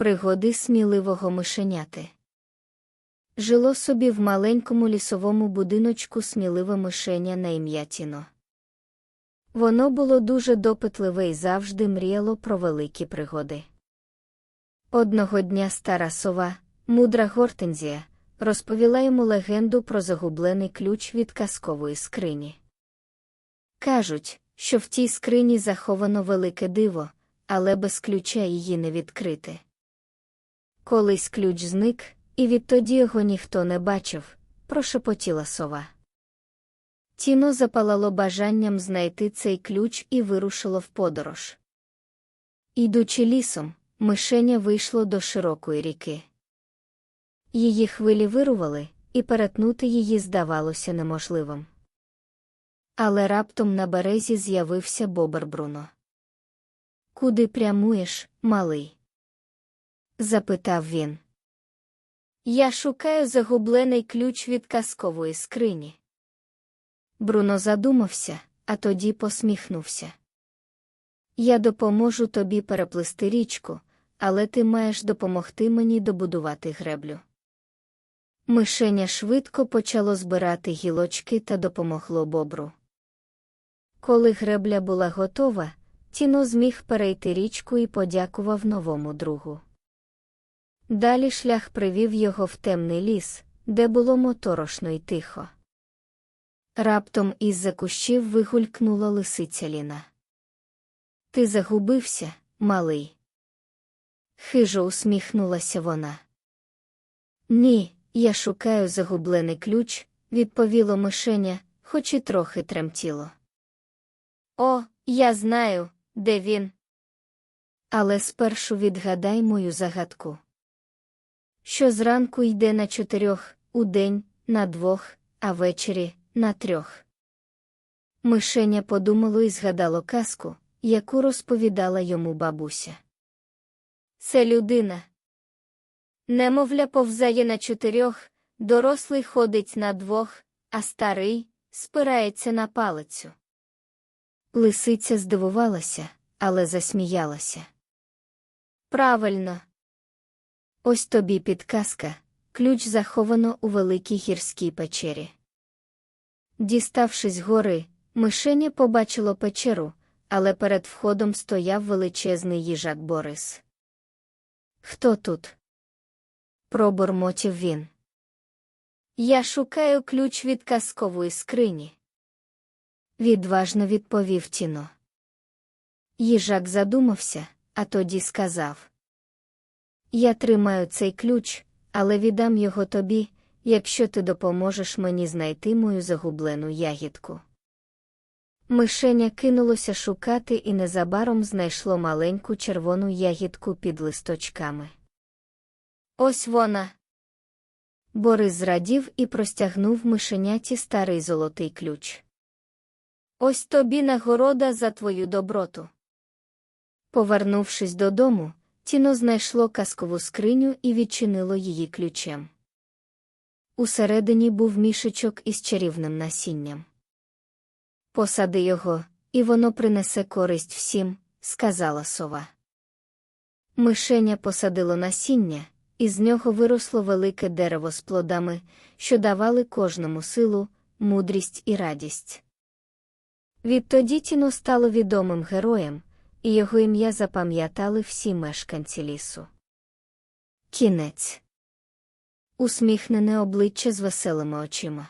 Пригоди сміливого мишеняти. Жило собі в маленькому лісовому будиночку сміливе мишеня на ім'я Тіно. Воно було дуже допитливе і завжди мріяло про великі пригоди. Одного дня стара сова, мудра Гортензія, розповіла йому легенду про загублений ключ від казкової скрині. Кажуть, що в тій скрині заховано велике диво, але без ключа її не відкрити. Колись ключ зник, і відтоді його ніхто не бачив, прошепотіла сова. Тіно запалало бажанням знайти цей ключ і вирушило в подорож. Ідучи лісом, мишеня вийшло до широкої ріки. Її хвилі вирували, і перетнути її здавалося неможливим. Але раптом на березі з'явився бобер Бруно. Куди прямуєш, малий? Запитав він. Я шукаю загублений ключ від казкової скрині. Бруно задумався, а тоді посміхнувся. Я допоможу тобі переплисти річку, але ти маєш допомогти мені добудувати греблю. Мишеня швидко почало збирати гілочки та допомогло бобру. Коли гребля була готова, Тіно зміг перейти річку і подякував новому другу. Далі шлях привів його в темний ліс, де було моторошно й тихо. Раптом із-за кущів вигулькнула лисиця Ліна. Ти загубився, малий. Хижо усміхнулася вона. Ні, я шукаю загублений ключ, відповіло мишеня, хоч і трохи тремтіло. О, я знаю, де він. Але спершу відгадай мою загадку. Що зранку йде на чотирьох, удень, на двох, а ввечері на трьох. Мишеня подумало і згадало казку, яку розповідала йому бабуся. Це людина. Немовля повзає на чотирьох, дорослий ходить на двох, а старий спирається на палицю. Лисиця здивувалася, але засміялася. Правильно. Ось тобі підказка, ключ заховано у великій гірській печері. Діставшись гори, мишеня побачило печеру, але перед входом стояв величезний їжак Борис. Хто тут? пробормотів він. Я шукаю ключ від казкової скрині. Відважно відповів Тіно. Їжак задумався, а тоді сказав: Я тримаю цей ключ, але віддам його тобі, якщо ти допоможеш мені знайти мою загублену ягідку. Мишеня кинулося шукати і незабаром знайшло маленьку червону ягідку під листочками. Ось вона. Борис зрадів і простягнув мишеняті старий золотий ключ. Ось тобі нагорода за твою доброту. Повернувшись додому, Тіно знайшло казкову скриню і відчинило її ключем. Усередині був мішечок із чарівним насінням. Посади його, і воно принесе користь всім, сказала сова. Мишеня посадило насіння, і з нього виросло велике дерево з плодами, що давали кожному силу, мудрість і радість. Відтоді Тіно стало відомим героєм, і його ім'я запам'ятали всі мешканці лісу. Кінець. Усміхнене обличчя з веселими очима.